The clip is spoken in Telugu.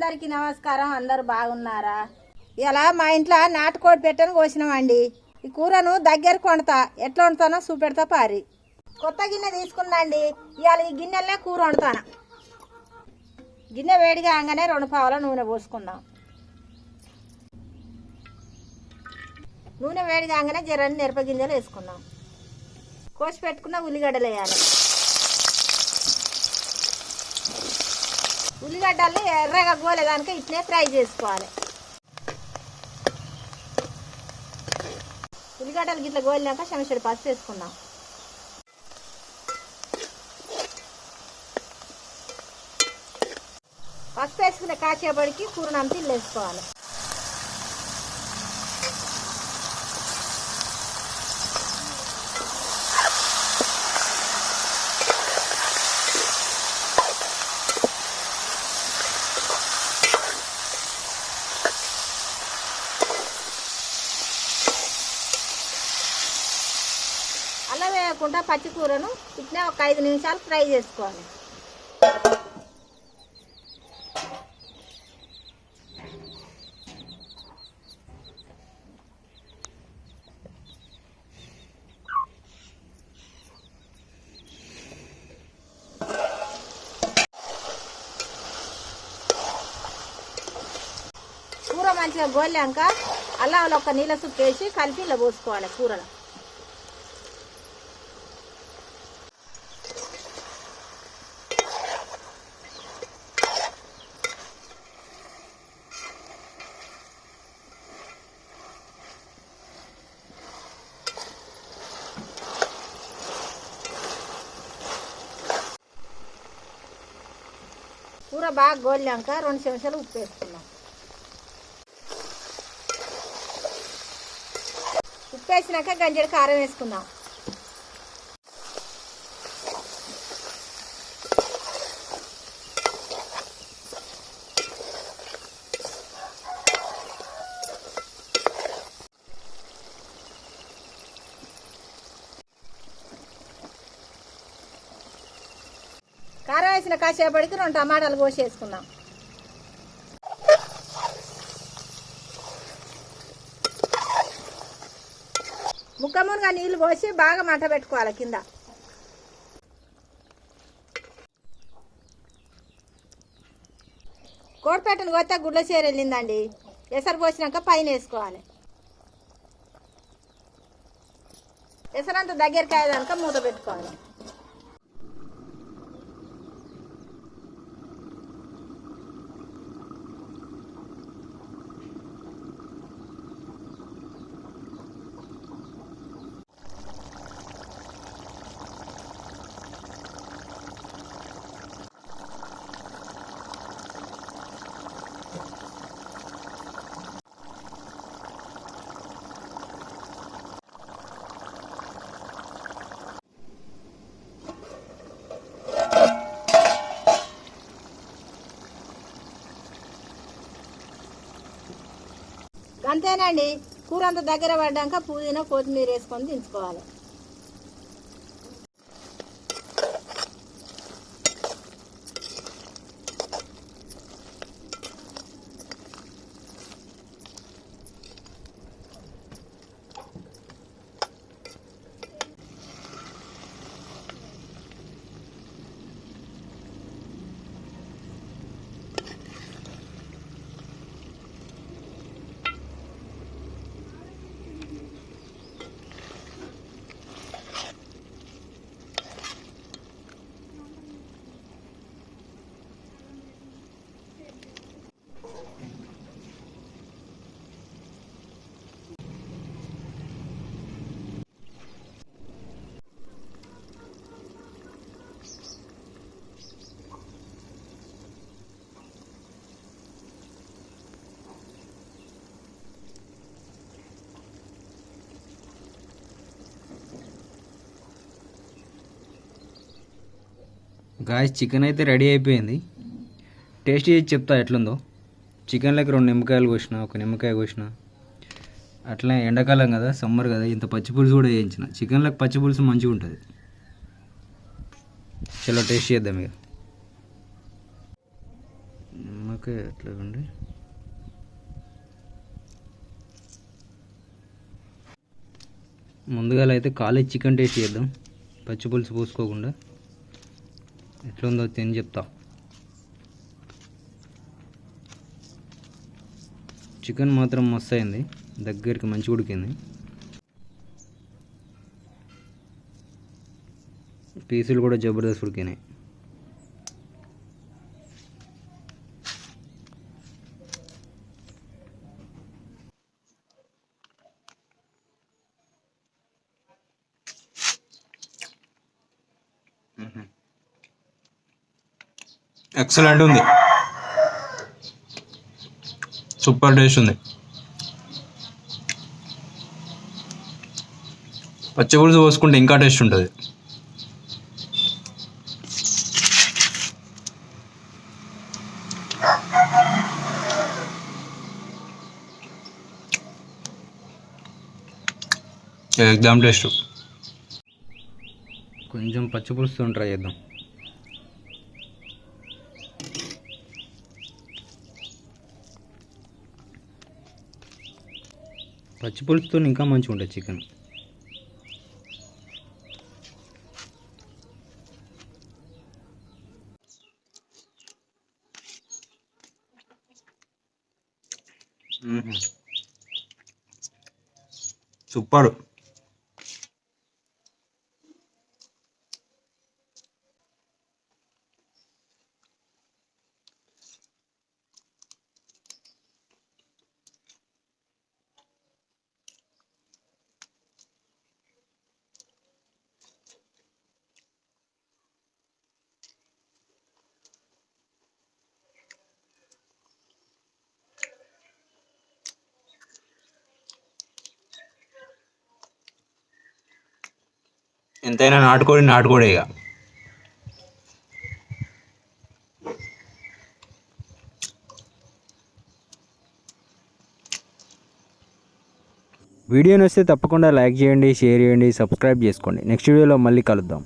అందరికీ నమస్కారం. అందరు బాగున్నారా? ఇలా మా ఇంట్లో నాటుకోడి పెట్టని కోసినామండి. ఈ కూరను దగ్గర కొడతా. ఎట్లా వండుతానో చూపెడతా పారి. కొత్త గిన్నె తీసుకుందండి. ఇవాళ ఈ గిన్నెలనే కూర వండుతాను. గిన్నె వేడిగా అంగనే రెండు పావుల నూనె పోసుకుందాం. నూనె వేడిగా అంగనే జరని మిరప గింజలు వేసుకుందాం. కోసి పెట్టుకున్న ఉల్లిగడ్డలు వేయాలి. ఉల్లిగడ్డల్ని ఎర్రగా గోలేదానికి ఇట్లే ఫ్రై చేసుకోవాలి. ఉల్లిగడ్డలు గిట్ల గోలినాక శమషడి పసుపు వేసుకుందాం. పసుపు వేసుకునే కాచేపడికి కూరనంతా ఇల్లు వేసుకోవాలి లేకుండా పచ్చి కూరను ఇట్లా ఒక ఐదు నిమిషాలు ఫ్రై చేసుకోవాలి. కూర మంచిగా గోలాక అల్లా ఒక నీళ్ళ సుప్పు వేసి కలిపి ఇలా పోసుకోవాలి కూరలో. కూర బాగా గోలాక రెండు చెంచాలు ఉప్పు వేసుకున్నాం. ఉప్పు వేసినాక గంజడి కారం వేసుకుందాం కారం వేసిన కాసేపటికి రెండు టమాటాలు కోసేసుకుందాం. ముక్క ముక్కమునుగా నీళ్ళు పోసి బాగా మంట పెట్టుకోవాలి కింద. కోడిపెట్టను కొత్త గుడ్ల చీర వెళ్ళిందండి. ఎసరు పోసినాక పైన వేసుకోవాలి. ఎసరంతా దగ్గరికి అయ్యేదాక మూత పెట్టుకోవాలి. అంతేనండి. కూర అంత దగ్గర పడ్డాక పుదీనా కొత్తిమీర వేసుకొని దించుకోవాలి. గాయస్ చికెన్ అయితే రెడీ అయిపోయింది. టేస్ట్ చేసి చెప్తా ఎట్లుందో. చికెన్లోకి రెండు నిమ్మకాయలు కోసిన ఒక నిమ్మకాయ కోసిన. అట్లా ఎండాకాలం కదా సమ్మర్ కదా ఇంత పచ్చి పులుసు కూడా వేయించిన చికెన్లోకి పచ్చి పులుసు మంచిగా ఉంటుంది. చలో టేస్ట్ చేద్దాం ఇక. నిమ్మకాయ ఎట్లాగండి ముందుగా అయితే కాలేజ్ చికెన్ టేస్ట్ చేద్దాం. పచ్చి పులుసు పోసుకోకుండా. ఎట్లుందో తిని చెప్తా. చికెన్ మాత్రం మస్తు అయింది. దగ్గరికి మంచి ఉడికింది. పీసులు కూడా జబర్దస్త్ ఉడికినాయి. ఎక్సలెంట్ ఉంది. సూపర్ టేస్ట్ ఉంది. పచ్చిపులుసు పోసుకుంటే ఇంకా టేస్ట్ ఉంటుంది. ఎగ్జామ్ టేస్ట్ కొంచెం పచ్చిపులుసు ట్రై చేద్దాం. పచ్చి పులుసుతో ఇంకా మంచిగా ఉంటుంది చికెన్ సూపర్. ఎంతైనా నాటుకోడి నాటుకోడే ఇక. వీడియో నచ్చితే తప్పకుండా లైక్ చేయండి షేర్ చేయండి సబ్స్క్రైబ్ చేసుకోండి. నెక్స్ట్ వీడియోలో మళ్ళీ కలుద్దాం.